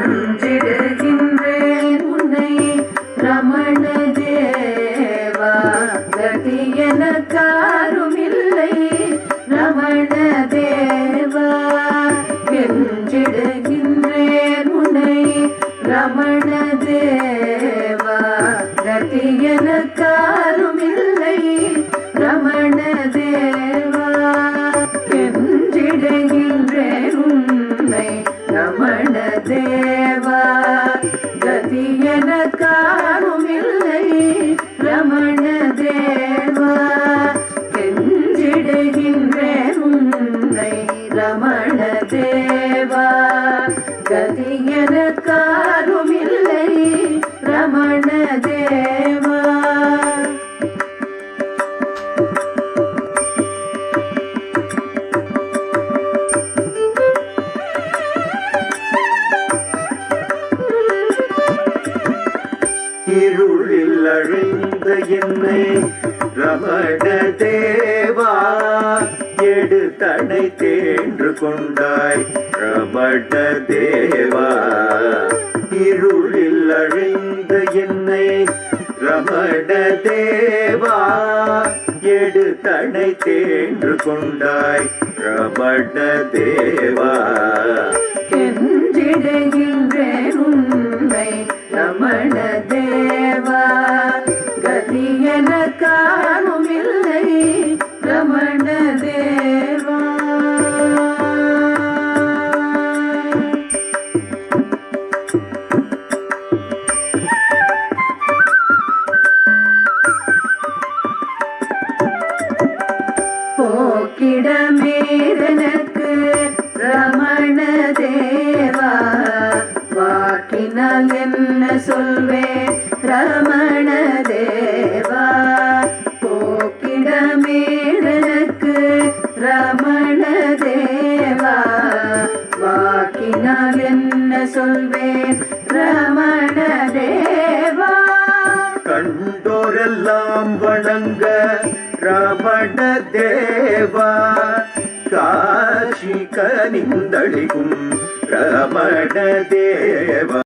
கெஞ்சிடுகின்றேன் உன்னை ரமண தேவா கதி எனக்காரும் கதி ரமண தேவா கெஞ்சிடுகின்றேன் உன்னை. ரமண தேவா கதி இருளில் அழிந்த என்னை ரமண தேவா எடுத்தடை தேன்று கொண்டாய் ரமண தேவா. இருளில் அழிந்த என்னை ரமண தேவா எடுத்தடை தேன்று கொண்டாய் ரமண தேவா. கெஞ்சிடுகின்றேன் போக்கிடமேதனுக்கு ரமண தேவா. வாக்கினால் என்ன சொல்வேன்? ரமண தேவா. போக்கிடமேதனுக்கு ரமண தேவா. வாக்கினால் என்ன சொல்வேன்? ரமண தேவா. கண்டோரெல்லாம் வணங்க मण देवाशि कनिलिं रमण देवा